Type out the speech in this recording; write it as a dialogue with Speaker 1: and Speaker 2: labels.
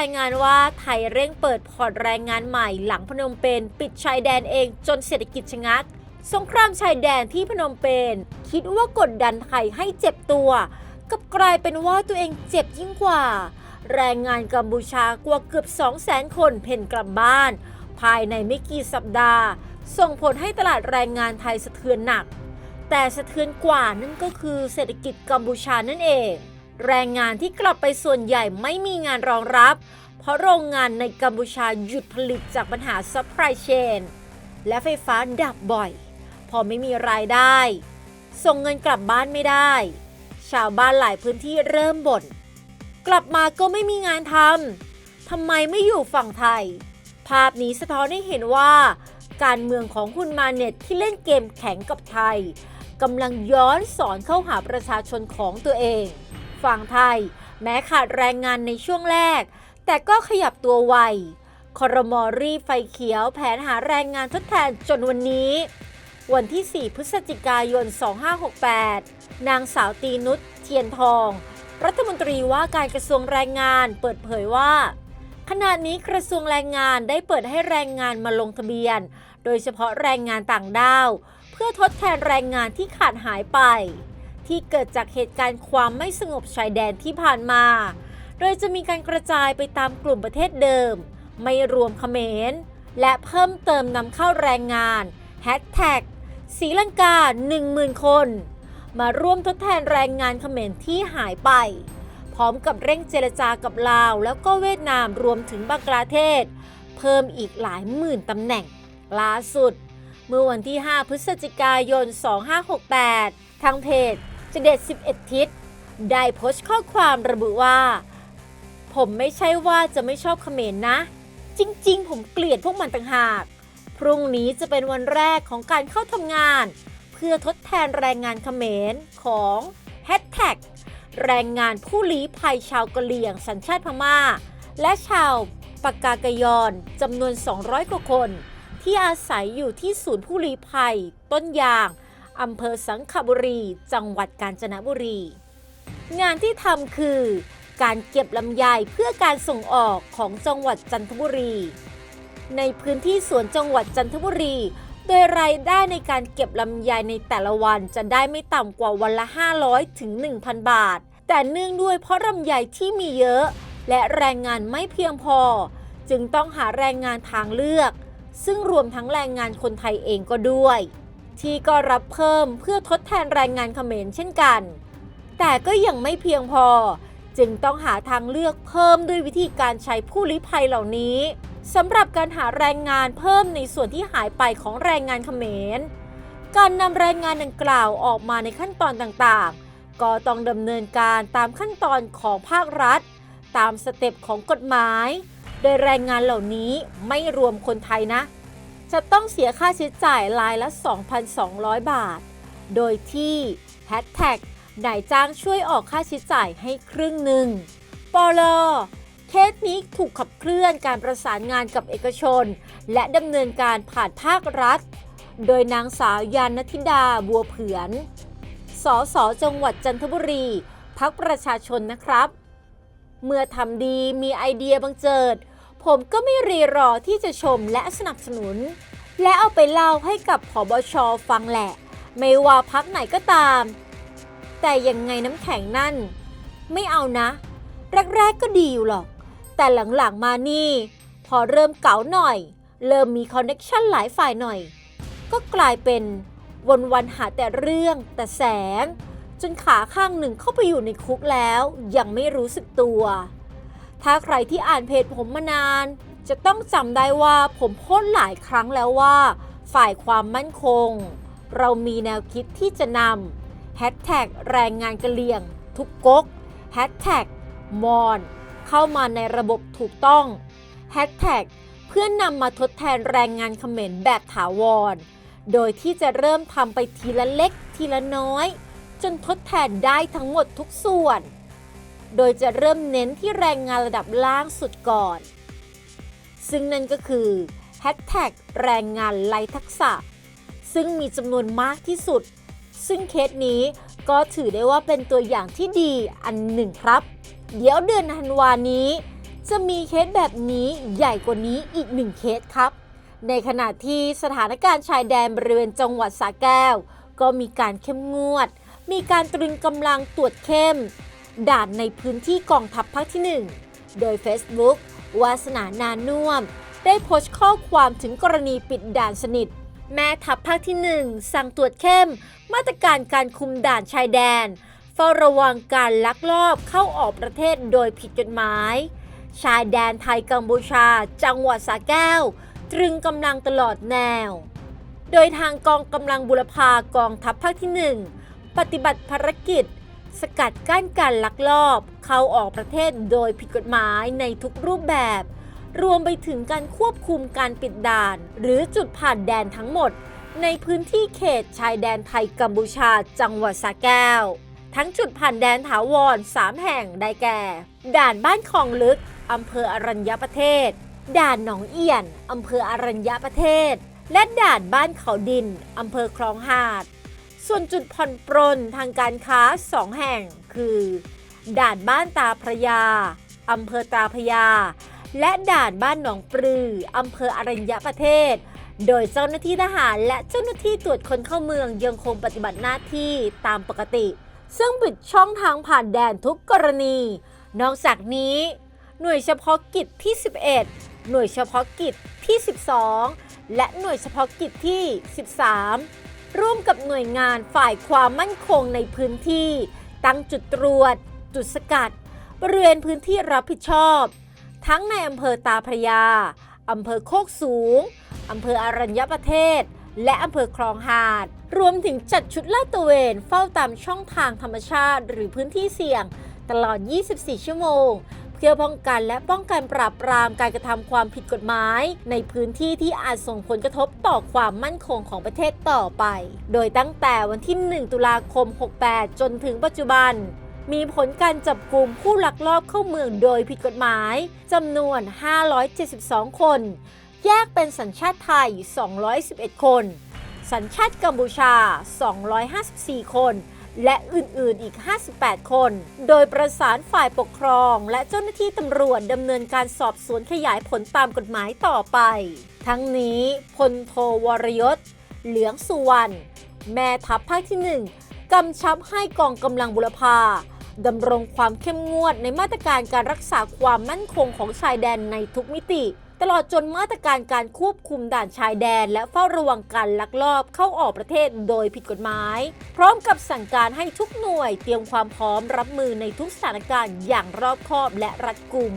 Speaker 1: ายงานว่าไทยเร่งเปิดพอร์ตแรงงานใหม่หลังพนมเปญปิดชายแดนเองจนเศรษฐกิจชะงัก สงครามชายแดนที่พนมเปญคิดว่ากดดันไทยให้เจ็บตัว กับกลายเป็นว่าตัวเองเจ็บยิ่งกว่า แรงงานกัมพูชากว่าเกือบ 200,000 คนเพ่นกลับบ้าน ภายในไม่กี่สัปดาห์ ส่งผลให้ตลาดแรงงานไทยสะเทือนหนัก แต่สะเทือนกว่านั่นก็คือเศรษฐกิจกัมพูชานั่นเอง แรงงานที่กลับไปส่วนใหญ่ไม่มีงานรองรับ เพราะโรงงานในกัมพูชาหยุดผลิตจากปัญหา supply chain และไฟฟ้าดับบ่อย พอไม่มีรายได้ ส่งเงินกลับบ้านไม่ได้ ชาวบ้านหลายพื้นที่เริ่มบ่น กลับมาก็ไม่มีงานทำทำไมไม่อยู่ฝั่งไทย ภาพนี้สะท้อนให้เห็นว่า การเมืองของคุณมาเน็ตที่เล่นเกมแข็งกับไทยกำลังย้อนสอนเข้าหาประชาชนของตัวเอง ฝั่งไทย แม้ขาดแรงงานในช่วงแรก แต่ก็ขยับตัวไวคอรมอรีไฟเขียวแผนหาแรงงานทดแทนจนวันนี้ วันที่ 4 พฤศจิกายน 2568 นางสาวตีนุชเทียนทอง รัฐมนตรีว่าการกระทรวงแรงงานเปิดเผยว่าขณะนี้กระทรวงแรงงานได้เปิดให้แรงงานมาลงทะเบียน โดยเฉพาะแรงงานต่างด้าว เพื่อทดแทนแรงงานที่ขาดหายไป ที่เกิดจากเหตุการณ์ความไม่สงบชายแดนที่ผ่านมา โดยจะมีการกระจายไปตามกลุ่มประเทศเดิม ไม่รวมเขมร และเพิ่มเติมนำเข้าแรงงานแฮชแท็กศรีลังกา 10,000 คน มาร่วมทดแทนแรงงานเขมรที่หายไป พร้อมกับเร่งเจรจากับลาว แล้วก็เวียดนามรวมถึงบังกลาเทศ เพิ่มอีกหลายหมื่นตำแหน่งล่าสุด เมื่อวันที่ 5 พฤศจิกายน 2568 ทางเพจ จเด็ด11 ทิศ ได้โพสต์ข้อความระบุว่า ผมไม่ใช่ว่าจะไม่ชอบเขมรนะ จริงๆ ผมเกลียดพวกมันต่างหาก พรุ่งนี้จะเป็นวันแรกของการเข้าทำงาน เพื่อทดแทนแรงงานเขมรของ Hashtag แรงงานผู้ลี้ภัยชาวกะเหรี่ยงสัญชาติพม่า และชาวปากากยอนจำนวน 200 กว่าคน ที่อาศัยอยู่ที่ศูนย์ผู้ลี้ภัย ต้นยาง อำเภอสังขบุรี จังหวัดกาญจนบุรี งานที่ทำคือ การเก็บลำไยเพื่อการส่งออกของจังหวัดจันทบุรี ในพื้นที่สวนจังหวัดจันทบุรี โดยรายได้ในการเก็บลำไยในแต่ละวันจะได้ไม่ต่ำกว่าวันละ 500ถึง1,000 บาท แต่เนื่องด้วยเพราะลำไยที่มีเยอะ และแรงงานไม่เพียงพอ จึงต้องหาแรงงานทางเลือก ซึ่งรวมทั้งแรงงานคนไทยเองก็ด้วย ที่ก็รับเพิ่มเพื่อทดแทนแรงงานเขมรเช่นกัน แต่ก็ยังไม่เพียงพอ จึงต้องหาทางเลือกเพิ่มด้วยวิธีการใช้ผู้ลี้ภัยเหล่านี้สำหรับการหาแรงงานเพิ่มในส่วนที่หายไปของแรงงานเขมร การนำแรงงานดังกล่าวออกมาในขั้นตอนต่างๆ ก็ต้องดำเนินการตามขั้นตอนของภาครัฐ ตามสเต็ปของกฎหมาย โดยแรงงานเหล่านี้ไม่รวมคนไทยนะ จะต้องเสียค่าใช้จ่ายรายละ 2,200 บาท โดยที่แฮชแท็กนายจ้างช่วยออกค่าใช้จ่ายให้ครึ่งหนึ่งปลเคสนี้ถูกขับเคลื่อนการประสานงานกับเอกชน และดำเนินการผ่านภาครัฐ โดยนางสาวยานนธิดาบัวเผือนสสจังหวัดจันทบุรี พักประชาชนนะครับ เมื่อทำดีมีไอเดียบังเจิด ผมก็ไม่รีรอที่จะชมและสนับสนุน และเอาไปเล่าให้กับผบชฟังแหละ ไม่ว่าพักไหนก็ตาม แต่ยังไงน้ำแข็งนั่น ไม่เอานะ แรกๆก็ดีอยู่หรอก แต่หลังๆมานี่ พอเริ่มเก๋าหน่อย เริ่มมีคอนเน็ชันหลายฝ่ายหน่อย ก็กลายเป็นวันๆหาแต่เรื่องแต่แสง จนขาข้างหนึ่งเข้าไปอยู่ในคุกแล้ว ยังไม่รู้สึกตัว ถ้าใครที่อ่านเพจผมมานาน จะต้องจำได้ว่าผมพสต์หลายครั้งแล้วว่า ฝ่ายความมั่นคง เรามีแนวคิดที่จะนำแฮชแท็กแรงงานกะเหรี่ยง ทุกก๊กแฮชแท็กมอนเข้ามาในระบบถูกต้องแฮชแท็กเพื่อนนำมาทดแทนแรงงานเขมรแบบถาวร โดยที่จะเริ่มทำไปทีละเล็กทีละน้อย จนทดแทนได้ทั้งหมดทุกส่วน โดยจะเริ่มเน้นที่แรงงานระดับล่างสุดก่อน ซึ่งนั่นก็คือแฮชแท็กแรงงานไร้ทักษะ ซึ่งมีจำนวนมากที่สุด ซึ่งเคสนี้ก็ถือได้ว่าเป็นตัวอย่างที่ดีอันหนึ่งครับ เดี๋ยวเดือนธันวานี้ จะมีเคสแบบนี้ใหญ่กว่านี้อีกหนึ่งเคสครับ ในขณะที่สถานการณ์ชายแดนบริเวณจังหวัดสระแก้ว ก็มีการเข้มงวด มีการตรึงกำลังตรวจเข้ม ด่านในพื้นที่กองทัพภาคที่ 1 โดย Facebook วาสนานานุ่วม ได้โพสต์ข้อความถึงกรณีปิดด่านสนิท แม่ทัพภาคที่ 1 สั่งตรวจเข้ม มาตรการการคุมด่านชายแดน เฝ้าระวังการลักลอบเข้าออกประเทศโดยผิดกฎหมาย ชายแดนไทยกัมพูชา จังหวัดสระแก้ว ตรึงกำลังตลอดแนว โดยทางกองกำลังบุรพากองทัพภาคที่ 1 ปฏิบัติภารกิจ สกัดกั้นการลักลอบ เข้าออกประเทศโดยผิดกฎหมายในทุกรูปแบบ รวมไปถึงการควบคุมการปิดด่าน หรือจุดผ่านแดนทั้งหมด ในพื้นที่เขตชายแดนไทยกัมพูชาจังหวัดสระแก้ว ทั้งจุดผ่านแดนถาวร 3 แห่งได้แก่ ด่านบ้านคลองลึกอำเภออรัญญประเทศ ด่านหนองเอี่ยนอำเภออรัญญประเทศ และด่านบ้านเขาดินอำเภอคลองหาด ส่วนจุดผ่อนปรนทางการค้า 2 แห่ง คือด่านบ้านตาพระยาอำเภอตาพระยา และด่านบ้านหนองปลืออำเภออรัญญประเทศ โดยเจ้าหน้าที่ทหารและเจ้าหน้าที่ตรวจคนเข้าเมืองยังคงปฏิบัติหน้าที่ตามปกติ ซึ่งปิดช่องทางผ่านแดนทุกกรณี นอกจากนี้ หน่วยเฉพาะกิจที่ 11 หน่วยเฉพาะกิจที่ 12 และหน่วยเฉพาะกิจที่ 13 ร่วมกับหน่วยงานฝ่ายความมั่นคงในพื้นที่ ตั้งจุดตรวจ จุดสกัด บริเวณพื้นที่รับผิดชอบ ทั้งในอำเภอตาพระยาอำเภอโคกสูงอำเภออรัญญประเทศ และอำเภอคลองหาด รวมถึงจัดชุดลาดตระเวนเฝ้าตามช่องทางธรรมชาติ หรือพื้นที่เสี่ยง ตลอด 24 ชั่วโมง เพื่อป้องกันและป้องกันปราบปรามการกระทำความผิดกฎหมาย ในพื้นที่ที่อาจส่งผลกระทบต่อความมั่นคงของประเทศต่อไป โดยตั้งแต่วันที่ 1 ตุลาคม 68 จนถึงปัจจุบัน มีผลการจับกลุ่มผู้ลักลอบเข้าเมืองโดยผิดกฎหมายจำนวน 572 คน แยกเป็นสัญชาติไทย 211 คน สัญชาติกัมพูชา 254 คน และอื่นๆอีก 58 คน โดยประสานฝ่ายปกครองและเจ้าหน้าที่ตำรวจดำเนินการสอบสวนขยายผลตามกฎหมายต่อไป ทั้งนี้พลโทวรยศ เหลืองสุวรรณแม่ทัพภาคที่ 1 กำชับให้กองกำลังบุรพาดำรงความเข้มงวดในมาตรการการรักษาความมั่นคงของชายแดนในทุกมิติ ตลอดจนมาตรการการควบคุมด่านชายแดน และเฝ้าระวังการลักลอบเข้าออกประเทศโดยผิดกฎหมาย พร้อมกับสั่งการให้ทุกหน่วยเตรียมความพร้อมรับมือในทุกสถานการณ์อย่างรอบคอบและรัดกุม